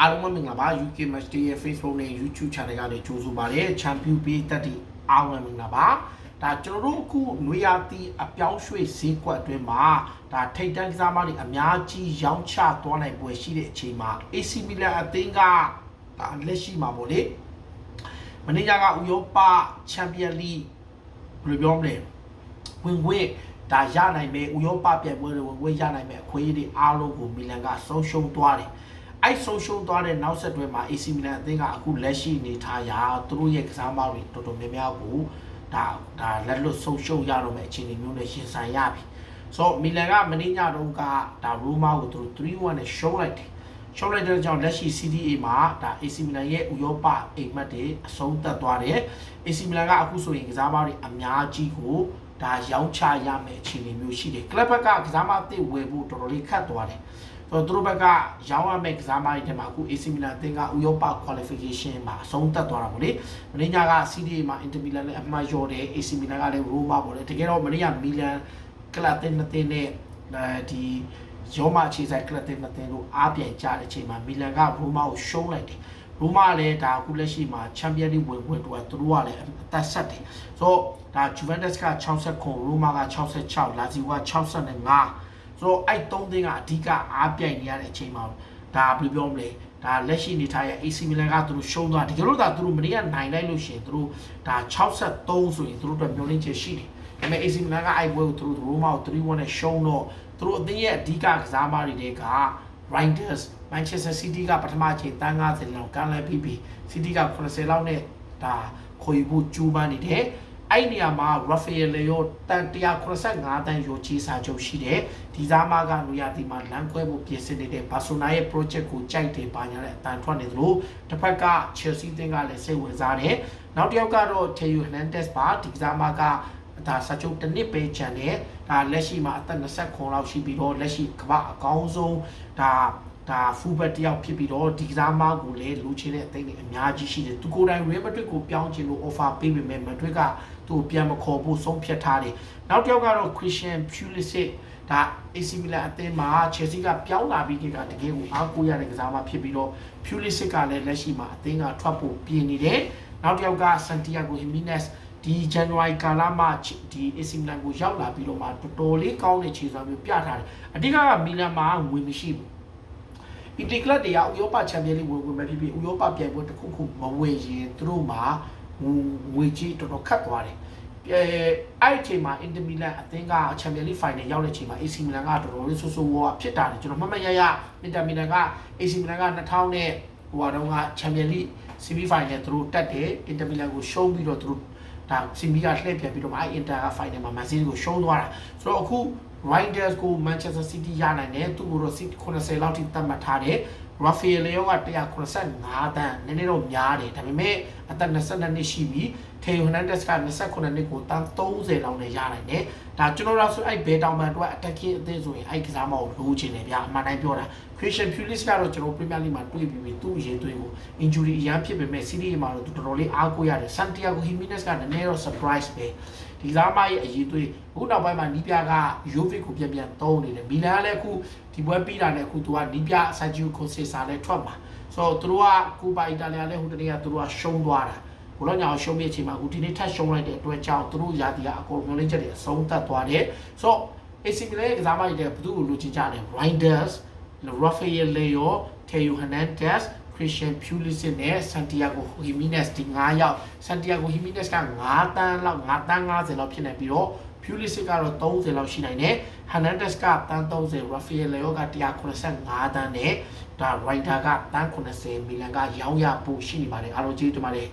အားလုံးပဲမင်္ဂလာပါ UK Match Day ရဲ့ Facebook နဲ့ YouTube Channel ကနေကြိုဆိုပါရစေ Champion ပေးတတ်တဲ့အားလုံးပဲမင်္ဂလာပါဒါကျွန်တော်တို့အခုနွေရာသီအပြောင်းရွှေ့ဈေးကွက်အတွင်းမှာဒါထိတ်တန့်ကစားမတွေအများကြီးရောင်းချသွားနိုင်ပွဲရှိတဲ့အချိန်မှာ AC Milan အသင်းကဒါလက်ရှိမှာပေါ့လေမနေ့ကကဥရောပချန်ပီယံလိဘယ်လိုပြောမလဲဝင်ဝင်ဒါရနိုင်မယ်ဥရောပပြိုင်ပွဲတွေဝင်ဝင်ရနိုင်မယ်အခွင့်အရေးတွေအားလုံးကိုမီလန်ကဆုံးရှုံးသွားတယ် အဲ့ဆုံးရှုံးသွားတဲ့နောက်ဆက်တွဲမှာ AC Milan အသင်းကအခုလက်ရှိအနေထားရာသူတို့ရဲ့ကစားမတွေတော်တော်များများကိုဒါဒါလက်လွတ်ဆုံးရှုံးရတော့မယ့်အခြေအနေမျိုးနဲ့ရှင်ဆိုင်ရပြီဆိုတော့မီလန်ကမနေ့ညတုန်းကဒါရိုမာကိုသူတို့3-1နဲ့ရှုံးလိုက်တယ်ရှုံးလိုက်တဲ့ကြောင့်လက်ရှိ CDA မှာဒါ AC Milan ရဲ့ဥရောပအိမ်မက်တွေအဆုံးသတ်သွားတယ် AC Milan ကအခုဆိုရင်ကစားမတွေအများကြီးကို ဒါရောင်းချရမယ့်အခြေအနေမျိုးရှိတယ်ကလပ်ဘက်ကကစားမအသစ်ဝယ်ဖို့တော်တော်လေးခက်သွားတယ်ဆိုတော့သူတို့ဘက်ကရောင်းရမယ့်ကစားမတွေထဲမှာအခု AC Milan အသင်းကဥရောပ qualification မှာအဆုံးသတ်သွားတာပေါ့လေမင်းညာက CDA မှာ Inter Milan နဲ့အမှတ်လျော်တယ် AC Milan ကလည်း Roma ပေါ့လေတကယ်တော့မင်းညာ Milan ကလပ်အသင်းနှစ်သင်းနဲ့အဲဒီရောမအခြေဆိုင်ကလပ်အသင်းနှစ်သင်းကိုအားပြိုင်ကြတဲ့အချိန်မှာမီလန်က Roma ကိုရှုံးလိုက်တယ် ရိုမာလည်းဒါအခုလက်ရှိမှာချန်ပီယံလိဝင်ဝင်တော့သူတို့ကလည်းအသက်ဆက်တယ်ဆိုတော့ဒါဂျူဗန်တက်စ်က60ခုရိုမာက66လာဇီဝက65ဆိုတော့အဲ့သုံးသင်းကအဓိကအားပြိုင်နေရတဲ့အချိန်မှာဒါဘယ်လိုပြောမလဲဒါလက်ရှိနေထားရဲ့ AC Milan ကသူတို့ရှုံးသွားတကယ်လို့ဒါသူတို့မနေ့ကနိုင်လိုက်လို့ရှိရင်သူတို့ဒါ63ဆိုရင်သူတို့အတွက်မျှော်လင့်ချက်ရှိတယ်ဒါပေမဲ့ AC Milan ကအဲ့ဘွဲကိုသူတို့ရိုမာကို3-1နဲ့ရှုံးတော့သူတို့အသင်းရဲ့အဓိကကစားမတွေတွေက Riders Manchester City ကပထမချိန်တန်း90လောက်ကမ်းလှမ်းပြီးပြီး City က80လောက်နဲ့ဒါခေါ်ယူဖို့ကြိုးပမ်းနေတယ်အဲ့ဒီနေရာမှာ Rafael Leo တန်185တန်းယူချီစာချုပ်ရှိတယ်ဒီစားမကနူယာတီမှာလမ်းခွဲဖို့ပြင်ဆင်နေတဲ့ Barcelona ရဲ့ project ကိုကြိုက်တယ်ပါညာတဲ့အတန်ထွက်နေသလိုတစ်ဖက်က Chelsea တင်းကလည်းစိတ်ဝင်စားတယ်နောက်တစ်ယောက်ကတော့ Theo Hernandez ပါဒီစားမက ဒါစာချုပ်တစ်နှစ်ပဲချန်တယ်ဒါလက်ရှိမှာအသက်20ခုလောက်ရှိပြီးတော့လက်ရှိကမ္ဘာအကောင်းဆုံးဒါဒါဖူဘက်တယောက်ဖြစ်ပြီးတော့ဒီကစားမကိုလည်းလူချင်းတဲ့အသိတွေအများကြီးရှိတယ်သူကိုယ်တိုင် Real Madrid ကိုပြောင်းချင်လို့ offer ပေးပေမဲ့ Madrid ကသူ့ကိုပြန်မခေါ်ဖို့ဆုံးဖြတ်ထားတယ်နောက်တစ်ယောက်ကတော့ Christian Pulisic ဒါ AC Milan အသင်းမှာ Chelsea ကပြောင်းလာပြီးကတကယ်ကိုအားကိုးရတဲ့ကစားမဖြစ်ပြီးတော့ Pulisic ကလည်းလက်ရှိမှာအသင်းကထွက်ဖို့ပြင်နေတယ်နောက်တစ်ယောက်က Santiago Jimenez ဒီ January ကာလမှာဒီ AC Milan ကိုရောက်လာပြီးတော့မှတော်တော်လေးကောင်းတဲ့ခြေစွမ်းမျိုးပြထားတယ်အဓိကကမီလန်မှာငွေမရှိဘူးအီတလီကလပ်တွေကဥရောပချန်ပီယံလိဝင်ဝင်မဲ့ဖြစ်ဖြစ်ဥရောပပြိုင်ပွဲတစ်ခုခုမဝင်ရင်သူတို့မှာငွေကြီးတော်တော်ခတ်သွားတယ်အဲအဲ့ဒီအချိန်မှာအင်တာမီလန်အသင်းကချန်ပီယံလိဖိုင်နယ်ရောက်တဲ့အချိန်မှာ AC Milan ကတော်တော်လေးဆိုးဆိုးဝါးဖြစ်တာတယ်ကျွန်တော်မှတ်မှတ်ရရအင်တာမီလန်က AC Milan က2000နဲ့ဟိုဟာတော့ကချန်ပီယံလိ semi final သူတို့တက်တယ်အင်တာမီလန်ကိုရှုံးပြီးတော့သူတို့ ဒါစီမီကလှည့်ပြန်ပြီးတော့အဲ့အင်တာကဖိုင်နယ်မှာမန်စီးတီကိုရှုံးသွားတာဆိုတော့အခု Riders ကို Manchester City ရနိုင်တယ်သူ့ကိုတော့80လောက်ထိသတ်မှတ်ထားတယ် Rafael Leo က185တန်းနည်းနည်းတော့များတယ်ဒါပေမဲ့အသက်22နှစ်ရှိပြီ Theo Hernandez က29နှစ်ကိုတန်း30လောက်နဲ့ရနိုင်တယ်ဒါကျွန်တော်တို့ဆိုအဲ့ဘဲတောင်မန်အတွက် attacking အသင်းဆိုရင်အဲ့ကစားမကိုလိုချင်တယ်ဗျာအမှန်တိုင်းပြောတာ Christian Pulisic ကတော့ကျွန်တော် Premier League မှာတွေ့ပြီးပြီသူ့ရေသွေးကို injury အရန်ဖြစ်ပေမဲ့ City မှာတော့သူတော်တော်လေးအားကိုးရတယ် Santiago Jimenez ကနည်းနည်းတော့ surprise ပဲ ဒီစားမရဲ့အရေးသွေးအခုနောက်ပိုင်းမှာနီးပြက Jovic ကိုပြန်ပြန်သုံးနေတယ်မီလန်ကလည်းအခုဒီပွဲပြီးတာနဲ့အခုသူကနီးပြ Sergio Conceição လည်းထွက်မှာဆိုတော့သူတို့ကကူပါအီတာလီယာလည်းဟိုတနေ့ကသူတို့ကရှုံးသွားတာဘလောညာရှုံးပြီးအချိန်မှာအခုဒီနေ့ထပ်ရှုံးလိုက်တဲ့အတွက်ကြောင့်သူတို့ရာသီကအကုန်လုံးလေးချက်တွေအဆုံးသတ်သွားတယ်ဆိုတော့ AC Milan ရဲ့ကစားမတွေဘယ်သူ့ကိုလူချင်းကြတယ် Reinders Rafael Leo Theo Hernandez Christian Pulisic နဲ့ Santiago Jimenez ဒီ9ယောက် Santiago Jimenez က9တန်းလောက်9တန်း50လောက်ဖြစ်နေပြီးတော့ Pulisic ကတော့30လောက်ရှိနိုင်တယ် Hernandez ကတန်း30 Rafael Leo က185တန်းနဲ့ဒါ Ryder ကတန်း80မီလန်ကရောင်းရဖို့ရှိနေပါတယ်အားလုံးကျေးဇူးတင်ပါတယ်